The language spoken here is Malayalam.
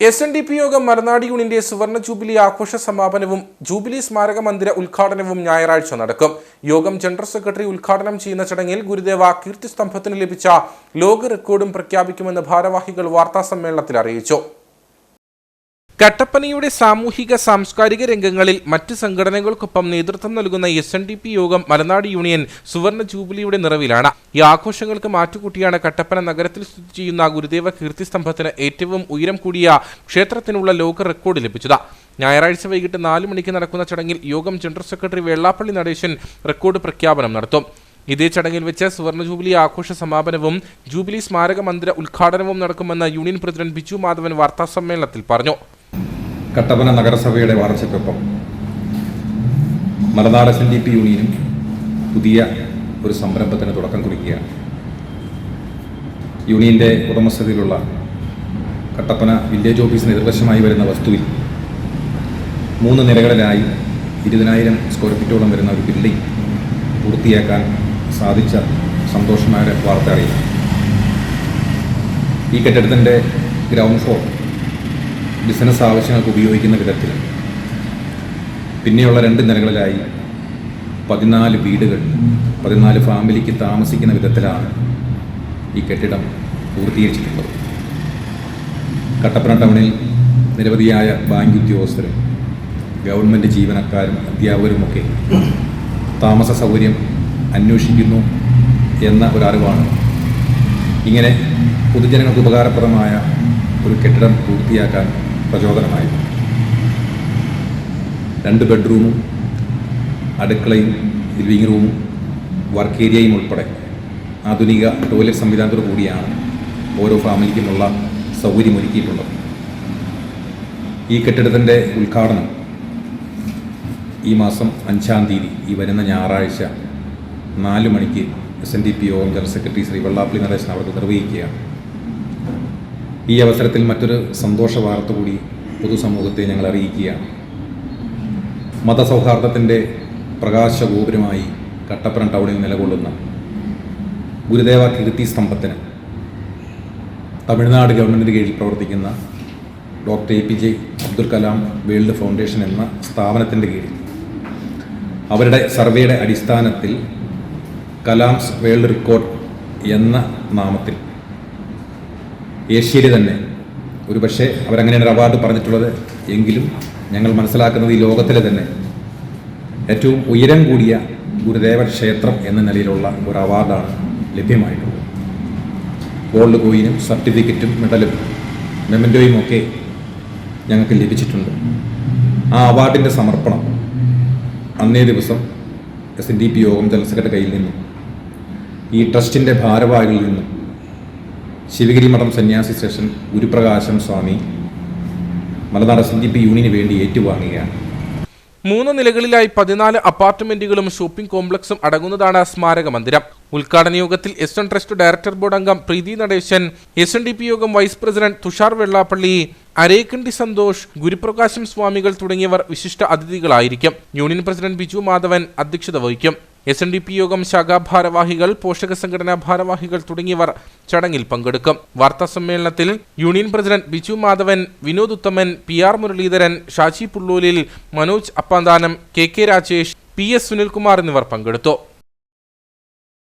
എസ് എൻ ഡി പി യോഗം മലനാട് യൂണിന്റെ സുവർണ ജൂബിലി ആഘോഷ സമാപനവും ജൂബിലി സ്മാരക മന്ദിര ഉദ്ഘാടനവും ഞായറാഴ്ച നടക്കും. യോഗം ജനറൽ സെക്രട്ടറി ഉദ്ഘാടനം ചെയ്യുന്ന ചടങ്ങിൽ ഗുരുദേവ കീർത്തിസ്തംഭത്തിന് ലഭിച്ച ലോക റെക്കോർഡും പ്രഖ്യാപിക്കുമെന്ന് ഭാരവാഹികൾ വാർത്താസമ്മേളനത്തിൽ അറിയിച്ചു. കട്ടപ്പനയുടെ സാമൂഹിക സാംസ്കാരിക രംഗങ്ങളിൽ മറ്റ് സംഘടനകൾക്കൊപ്പം നേതൃത്വം നൽകുന്ന എസ് എൻ ഡി പി യോഗം മലനാട് യൂണിയൻ സുവർണ ജൂബിലിയുടെ നിറവിലാണ്. ഈ ആഘോഷങ്ങൾക്ക് മാറ്റുകൂട്ടിയാണ് കട്ടപ്പന നഗരത്തിൽ സ്ഥിതി ചെയ്യുന്ന ഗുരുദേവ കീർത്തിസ്തംഭത്തിന് ഏറ്റവും ഉയരം കൂടിയ ക്ഷേത്രത്തിനുള്ള ലോക റെക്കോർഡ് ലഭിച്ചത്. ഞായറാഴ്ച വൈകിട്ട് നാല് മണിക്ക് നടക്കുന്ന ചടങ്ങിൽ യോഗം general secretary Vellappally Natesan record പ്രഖ്യാപനം നടത്തും. ഇതേ ചടങ്ങിൽ വെച്ച് സുവർണ ജൂബിലി ആഘോഷ സമാപനവും ജൂബിലി സ്മാരക മന്ദിര ഉദ്ഘാടനവും നടക്കുമെന്ന് യൂണിയൻ പ്രസിഡന്റ് ബിജു മാധവൻ വാർത്താസമ്മേളനത്തിൽ പറഞ്ഞു. കട്ടപ്പന നഗരസഭയുടെ വളർച്ചയ്ക്കൊപ്പം Malanad S N D P യൂണിയനും പുതിയ ഒരു സംരംഭത്തിന് തുടക്കം കുറിക്കുകയാണ്. യൂണിയന്റെ ഉടമസ്ഥതയിലുള്ള കട്ടപ്പന വില്ലേജ് ഓഫീസിന് എതിർവശമായി വരുന്ന വസ്തുവിൽ മൂന്ന് നിലകളിലായി ഇരുപതിനായിരം സ്ക്വയർ ഫീറ്റോളം വരുന്ന ഒരു ബിൽഡിംഗ് പൂർത്തിയാക്കാൻ സാധിച്ച സന്തോഷമായ വാർത്ത അറിയാം. ഈ കെട്ടിടത്തിന്റെ ഗ്രൗണ്ട് ഫ്ലോർ ബിസിനസ് ആവശ്യങ്ങൾക്ക് ഉപയോഗിക്കുന്ന വിധത്തിൽ പിന്നെയുള്ള രണ്ട് നിലകളിലായി പതിനാല് വീടുകൾ പതിനാല് ഫാമിലിക്ക് താമസിക്കുന്ന വിധത്തിലാണ് ഈ കെട്ടിടം പൂർത്തീകരിച്ചിട്ടുള്ളത്. കട്ടപ്പന ടൗണിൽ നിരവധിയായ ബാങ്ക് ഉദ്യോഗസ്ഥരും ഗവൺമെന്റ് ജീവനക്കാരും അധ്യാപകരുമൊക്കെ താമസ സൗകര്യം അന്വേഷിക്കുന്നു എന്ന ഒരറിവാണ്. ഇങ്ങനെ പൊതുജനങ്ങൾക്ക് ഉപകാരപ്രദമായ ഒരു കെട്ടിടം പൂർത്തിയാക്കാൻ പ്രചോദനമായി രണ്ട് ബെഡ്റൂമും അടുക്കളയും ലിവിംഗ് റൂമും വർക്ക് ഏരിയയും ഉൾപ്പെടെ ആധുനിക ടോയ്ലറ്റ് സംവിധാനത്തോടു കൂടിയാണ് ഓരോ ഫാമിലിക്കുമുള്ള സൗകര്യമൊരുക്കിയിട്ടുള്ളത് ഈ കെട്ടിടത്തിന്റെ ഉദ്ഘാടനം ഈ മാസം അഞ്ചാം തീയതി ഈ വരുന്ന ഞായറാഴ്ച നാല് മണിക്ക് എസ് എൻ ഡി പി യോഗം ജനറൽ സെക്രട്ടറി ശ്രീ വെള്ളാപ്പള്ളി നടേശൻ അവർക്ക് നിർവഹിക്കുകയാണ്. ഈ അവസരത്തിൽ മറ്റൊരു സന്തോഷ വാർത്ത കൂടി പൊതുസമൂഹത്തെ ഞങ്ങൾ അറിയിക്കുകയാണ്. മതസൗഹാർദ്ദത്തിന്റെ പ്രകാശഗോപുരമായി കട്ടപ്പുറം ടൗണിൽ നിലകൊള്ളുന്ന ഗുരുദേവ കീർത്തി സ്തംഭത്തിന് തമിഴ്നാട് ഗവൺമെന്റിന് കീഴിൽ പ്രവർത്തിക്കുന്ന doctor A P J Abdul Kalam world foundation എന്ന സ്ഥാപനത്തിന്റെ കീഴിൽ അവരുടെ സർവേയുടെ അടിസ്ഥാനത്തിൽ കലാംസ് വേൾഡ് റെക്കോർഡ് എന്ന നാമത്തിൽ ഏഷ്യയിൽ തന്നെ. ഒരു പക്ഷേ അവരങ്ങനെയാണ് അവാർഡ് പറഞ്ഞിട്ടുള്ളത്. എങ്കിലും ഞങ്ങൾ മനസ്സിലാക്കുന്നത് ഈ ലോകത്തിലെ തന്നെ ഏറ്റവും ഉയരം കൂടിയ ഗുരുദേവ ക്ഷേത്രം എന്ന നിലയിലുള്ള ഒരു അവാർഡാണ് ലഭ്യമായിട്ടുള്ളത്. ഗോൾഡ് കോയിനും സർട്ടിഫിക്കറ്റും മെഡലും മെമന്റോയും ഒക്കെ ഞങ്ങൾക്ക് ലഭിച്ചിട്ടുണ്ട്. ആ അവാർഡിന്റെ സമർപ്പണം അന്നേ ദിവസം എസ് എൻ ഡി പി യോഗം ജനറൽ സെക്രട്ടറി കയ്യിൽ നിന്നും ഈ ട്രസ്റ്റിന്റെ ഭാരവാഹികളിൽ നിന്നും ശിവഗിരി മഠം സന്യാസി station Guruprakasham Swami Malanad S D P വേണ്ടി ഏറ്റുവാങ്ങുകയാണ്. മൂന്ന് നിലകളിലായി പതിനാല് അപ്പാർട്ട്മെന്റുകളും ഷോപ്പിംഗ് കോംപ്ലക്സും അടങ്ങുന്നതാണ് സ്മാരക മന്ദിരം. ഉദ്ഘാടന യോഗത്തിൽ S N trust director board അംഗം Preethi Natesan S N D P യോഗം വൈസ് പ്രസിഡന്റ് തുഷാർ വെള്ളാപ്പള്ളി അരേക്കണ്ടി സന്തോഷ് ഗുരുപ്രകാശം സ്വാമികൾ തുടങ്ങിയവർ വിശിഷ്ട അതിഥികളായിരിക്കും. യൂണിയൻ പ്രസിഡന്റ് ബിജു മാധവൻ അധ്യക്ഷത വഹിക്കും. എസ് എൻ ഡി പി യോഗം ശാഖാ ഭാരവാഹികൾ പോഷക സംഘടനാ ഭാരവാഹികൾ തുടങ്ങിയവർ ചടങ്ങിൽ പങ്കെടുക്കും. വാർത്താ സമ്മേളനത്തിൽ union president Biju Madhavan Vinod Uthaman P R Muraleedharan Shaji പുള്ളൂലിൽ Manoj Appanthanam K K Rajesh P S Sunilkumar എന്നിവർ പങ്കെടുത്തു.